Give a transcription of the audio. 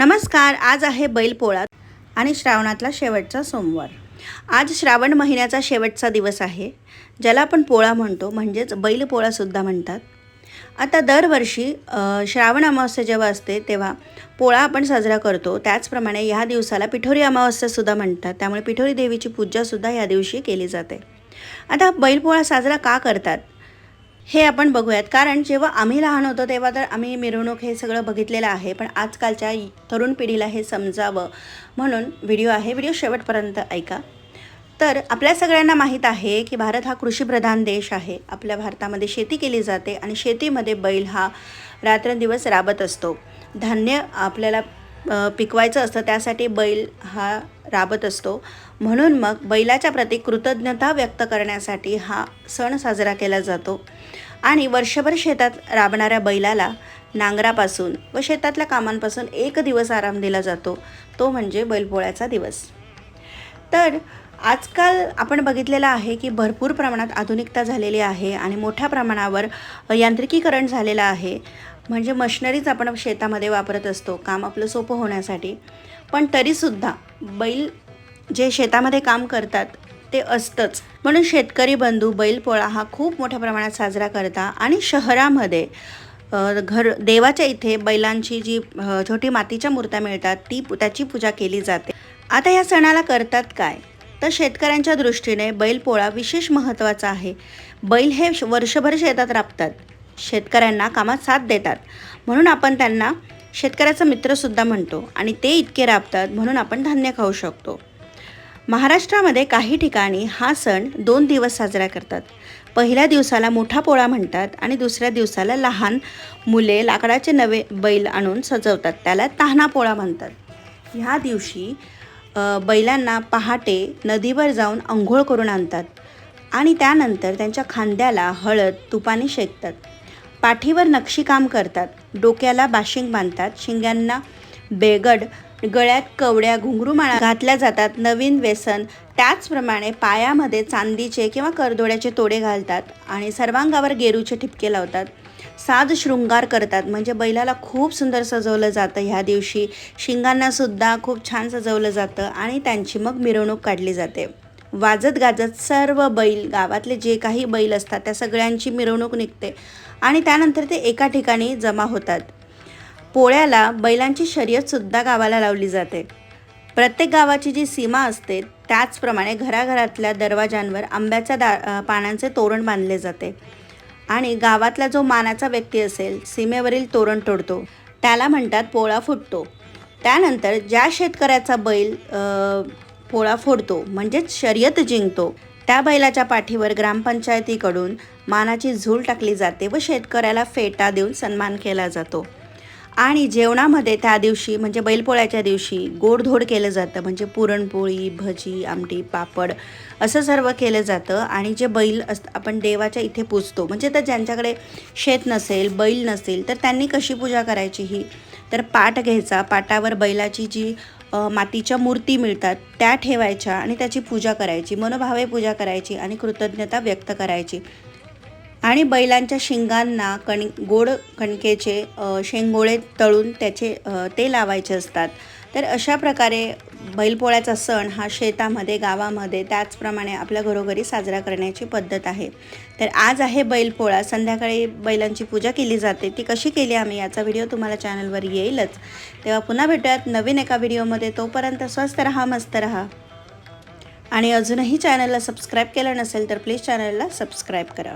नमस्कार आज आहे बैलपोळा आणि श्रावणातला शेवटचा सोमवार. आज श्रावण महिन्याचा शेवटचा दिवस आहे ज्याला आपण पोळा म्हणतो म्हणजेच बैलपोळासुद्धा म्हणतात. आता दरवर्षी श्रावण अमावस्या जेव्हा असते तेव्हा पोळा आपण साजरा करतो. त्याचप्रमाणे ह्या दिवसाला पिठोरी अमावस्यासुद्धा म्हणतात. त्यामुळे पिठोरी देवीची पूजासुद्धा या दिवशी केली जाते. आता बैलपोळा साजरा का करतात? हे आपण बघूयात. कारण जेव्हा आम्ही लहान होतो तेव्हा तर आम्ही मिरवणूक हे सगळं बघितलेलं आहे. पण आजकालच्या तरुण पिढीला हे समजावं म्हणून व्हिडिओ आहे. व्हिडिओ शेवटपर्यंत ऐका. तर आपल्या सगळ्यांना माहीत आहे की भारत हा कृषीप्रधान देश आहे. आपल्या भारतामध्ये शेती केली जाते आणि शेतीमध्ये बैल हा रात्रंदिवस राबत असतो. धान्य आपल्याला पिकवायचं असतं त्यासाठी बैल हा राबत असतो. म्हणून मग बैलाच्या प्रती कृतज्ञता व्यक्त करण्यासाठी हा सण साजरा केला जातो. आणि वर्षभर शेतात राबणाऱ्या बैलाला नांगरापासून व शेतातल्या कामांपासून एक दिवस आराम दिला जातो. तो म्हणजे बैलपोळ्याचा दिवस. तर आजकाल आपण बघितलेलं आहे की भरपूर प्रमाणात आधुनिकता झालेली आहे आणि मोठ्या प्रमाणावर यांत्रिकीकरण झालेलं आहे. म्हणजे मशनरीच आपण शेतामध्ये वापरत असतो काम आपलं सोपं होण्यासाठी. पण तरीसुद्धा बैल जे शेतामध्ये काम करतात ते असतंच. म्हणून शेतकरी बंधू बैलपोळा हा खूप मोठ्या प्रमाणात साजरा करता आणि शहरामध्ये घर देवाच्या इथे बैलांची जी छोटी मातीच्या मूर्त्या मिळतात ती त्याची पूजा केली जाते. आता या सणाला करतात काय? तर शेतकऱ्यांच्या दृष्टीने बैलपोळा विशेष महत्त्वाचा आहे. बैल हे श- वर्षभर शेतात राबतात. शेतकऱ्यांना कामात साथ देतात. म्हणून आपण त्यांना शेतकऱ्याचा मित्रसुद्धा म्हणतो आणि ते इतके राबतात म्हणून आपण धान्य खाऊ शकतो. महाराष्ट्रामध्ये काही ठिकाणी हा सण दोन दिवस साजरा करतात. पहिल्या दिवसाला मोठा पोळा म्हणतात आणि दुसऱ्या दिवसाला लहान मुले लाकडाचे नवे बैल आणून सजवतात. त्याला तान्हा पोळा म्हणतात. ह्या दिवशी बैलांना पहाटे नदीवर जाऊन आंघोळ करून आणतात आणि त्यानंतर त्यांच्या खांद्याला हळद तुपाने शेकतात. पाठीवर नक्षीकाम करतात. डोक्याला बाशिंग बांधतात. शिंग्यांना बेगड गळ्यात कवड्या घुंगरूमाळा घातल्या जातात. नवीन व्यसन त्याचप्रमाणे पायामध्ये चांदीचे किंवा करदोड्याचे तोडे घालतात आणि सर्वांगावर गेरूचे ठिपके लावतात. साज शृंगार करतात. म्हणजे बैलाला खूप सुंदर सजवलं जातं. ह्या दिवशी शिंगांनासुद्धा खूप छान सजवलं जातं आणि त्यांची मग मिरवणूक काढली जाते. वाजत गाजत सर्व बैल गावातले जे काही बैल असतात त्या सगळ्यांची मिरवणूक निघते आणि त्यानंतर ते एका ठिकाणी जमा होतात. पोळ्याला बैलांची शर्यतसुद्धा गावाला लावली जाते. प्रत्येक गावाची जी सीमा असते त्याचप्रमाणे घराघरातल्या दरवाजांवर आंब्याच्या दा पानांचे तोरण बांधले जाते आणि गावातला जो मानाचा व्यक्ती असेल सीमेवरील तोरण तोडतो. त्याला म्हणतात पोळा फुटतो. त्यानंतर ज्या शेतकऱ्याचा बैल पोळा फोडतो म्हणजेच शर्यत जिंकतो. त्या बैलाच्या पाठीवर ग्रामपंचायतीकडून मानाची झूल टाकली जाते व शेतकऱ्याला फेटा देऊन सन्मान केला जातो. आणि जेवणामध्ये त्या दिवशी म्हणजे बैलपोळ्याच्या दिवशी गोडधोड केलं जातं म्हणजे पुरणपोळी भजी आमटी पापड असं सर्व केलं जातं. आणि जे बैल अस आपण देवाच्या इथे पूजतो म्हणजे तर ज्यांच्याकडे शेत नसेल बैल नसेल तर त्यांनी कशी पूजा करायची ही तर पाट घ्यायचा. पाटावर बैलाची जी मातीच्या मूर्ती मिळतात त्या ठेवायच्या आणि त्याची पूजा करायची. मनोभावे पूजा करायची आणि कृतज्ञता व्यक्त करायची. आणि बैलांच्या शिंगांना कण गोड कणकेचे शेंगोळे तळून त्याचे ते लावायचे असतात. तर अशा प्रकारे बैलपोळ्याचा सण हा शेतामध्ये गावामध्ये त्याचप्रमाणे आपल्या घरोघरी साजरा करण्याची पद्धत आहे. तर आज आहे बैलपोळा. संध्याकाळी बैलांची पूजा केली जाते. ती कशी केली आम्ही याचा व्हिडिओ तुम्हाला चॅनलवर येईलच. तेव्हा पुन्हा भेटूयात नवीन एका व्हिडिओमध्ये. तोपर्यंत स्वस्त रहा मस्त रहा. आणि अजूनही चॅनलला सबस्क्राईब केलं नसेल तर प्लीज चॅनलला सबस्क्राईब करा.